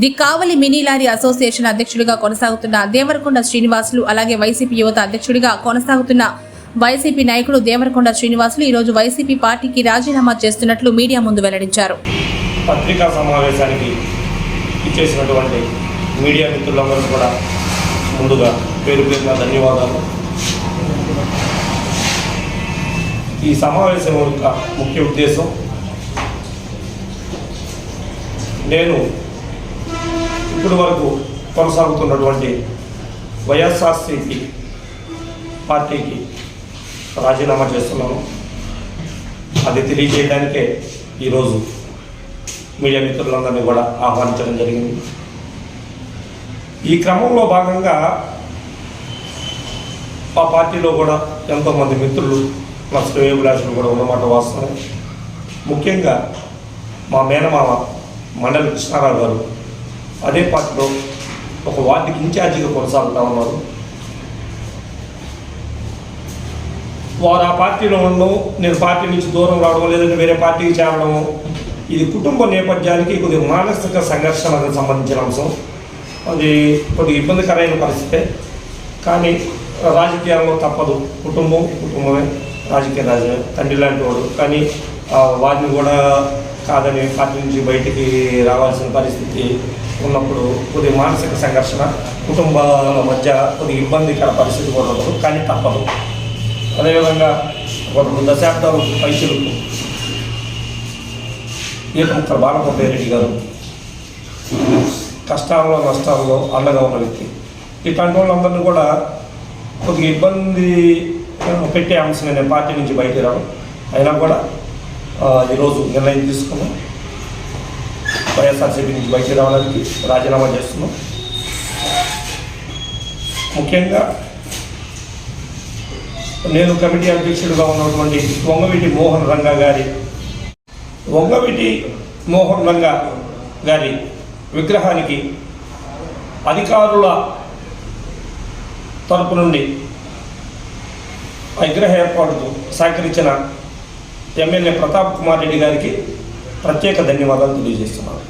The Kavali mini lorry association అధ్యక్షుడిగా కొనసాగుతున్న దేవరకొండ శ్రీనివాసులు అలాగే వైసీపీ యువత అధ్యక్షుడిగా కొనసాగుతున్న వైసీపీ నాయకుడు దేవరకొండ శ్రీనివాసులు ఈరోజు వైసీపీ పార్టీకి రాజీనామా చేస్తున్నట్లు మీడియా ముందు వెల్లడించారు. పత్రికా సమావేశానికి ఇచ్చేసినటువంటి మీడియా మిత్రులందరూ కూడా ముందుగా పేరు పేరున ధన్యవాదాలు. ఈ సమావేశం యొక్క ముఖ్య ఉద్దేశం నేను ఇప్పటి వరకు కొనసాగుతున్నటువంటి వైఎస్ఆర్సీపీ పార్టీకి రాజీనామా చేస్తున్నాను అది తెలియజేయడానికే ఈరోజు మీడియా మిత్రులందరినీ కూడా ఆహ్వానించడం జరిగింది. ఈ క్రమంలో భాగంగా ఆ పార్టీలో కూడా ఎంతోమంది మిత్రులు మా శ్రేయోభిలాషులు కూడా ఉన్నమాట వాస్తవం. ముఖ్యంగా మా మేనమామ మండలి కృష్ణారావు గారు అదే పార్టీలో ఒక వార్డుకి ఇన్ఛార్జిగా కొనసాగుతా ఉన్నారు. వారు ఆ పార్టీలో ఉండడం నేను పార్టీ నుంచి దూరం రావడం లేదంటే వేరే పార్టీకి చేరడం ఇది కుటుంబ నేపథ్యానికి కొద్దిగా మానసిక సంఘర్షణకు సంబంధించిన అంశం. అది కొద్దిగా ఇబ్బందికరమైన పరిస్థితే. కానీ రాజకీయాల్లో తప్పదు. కుటుంబం కుటుంబమే రాజకీయ రాజ తండ్రి లాంటి వాడు. కానీ వారిని కూడా కాదని పార్టీ నుంచి బయటికి రావాల్సిన పరిస్థితి ఉన్నప్పుడు కొద్దిగా మానసిక సంఘర్షణ కుటుంబాల మధ్య కొద్ది ఇబ్బందికర పరిస్థితి కూడా ఉండదు కానీ తప్పదు. అదేవిధంగా ఒక రెండు దశాబ్దాలు పైసలు ఈతముక్కల బాలకొండరెడ్డి గారు కష్టాల్లో నష్టాల్లో అండగా ఉన్న వ్యక్తి. ఇట్లాంటి వాళ్ళందరినీ కూడా కొద్దిగా ఇబ్బంది పెట్టే అంశమే నేను పార్టీ నుంచి బయటికి రావడం అయినా కూడా ఈరోజు నిర్ణయం తీసుకున్నాం. వైఎస్ఆర్సీపీ నుంచి బయటికి రావడానికి రాజీనామా చేస్తున్నాం. ముఖ్యంగా నేను కమిటీ అధ్యక్షుడిగా ఉన్నటువంటి వంగవీటి మోహన్ రంగా గారి వంగవీటి మోహన్ రంగా గారి విగ్రహానికి అధికారుల తరపు నుండి విగ్రహ ఏర్పాటుకు సహకరించిన ఎమ్మెల్యే ప్రతాప్ కుమార్ రెడ్డి గారికి ప్రత్యేక ధన్యవాదాలు తెలియజేస్తున్నాను.